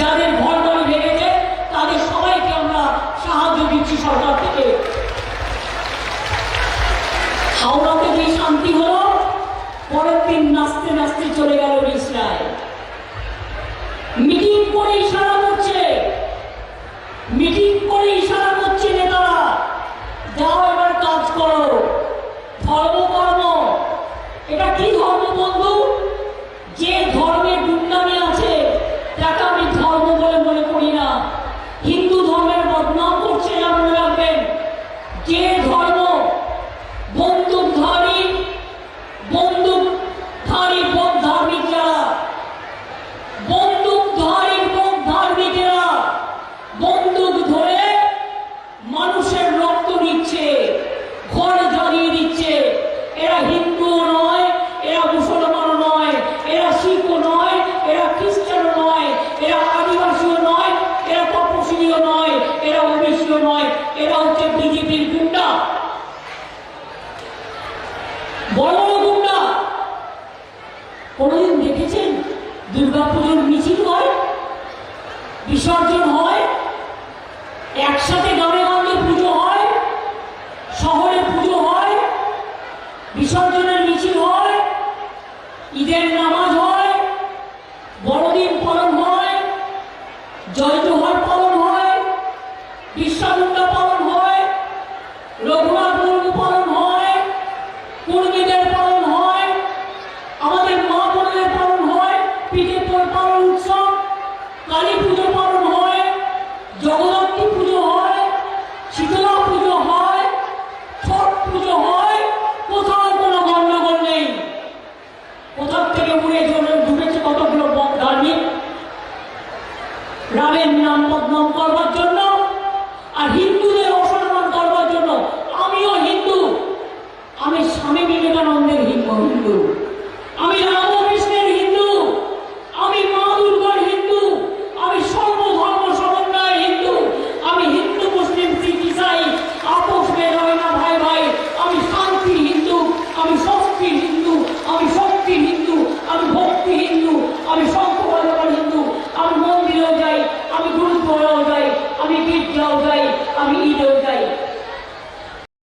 যাদের ঘর তাদের সবাইকে আমরা সাহায্য দিচ্ছি সরকার থেকে। হাওড়াতে শান্তি হলো, পরের দিন নাচতে নাচতে চলে গেল মিটিং করে সারা এরা হচ্ছে বিজেপির গুন্ডা। বড় বড় গুন্ডা। দেখেছেন দুর্গাপুজোর মিছিল হয়? বিসর্জন হয়? একসাথে গ্রামে গঞ্জে পুজো হয়? শহরে পুজো হয়? বিসর্জনের মিছিল হয়? ঈদের নামাজ হয়? বড়দিন পালন হয়? জয়টো রামের নাম বদনাম করবার জন্য আর হিন্দুদের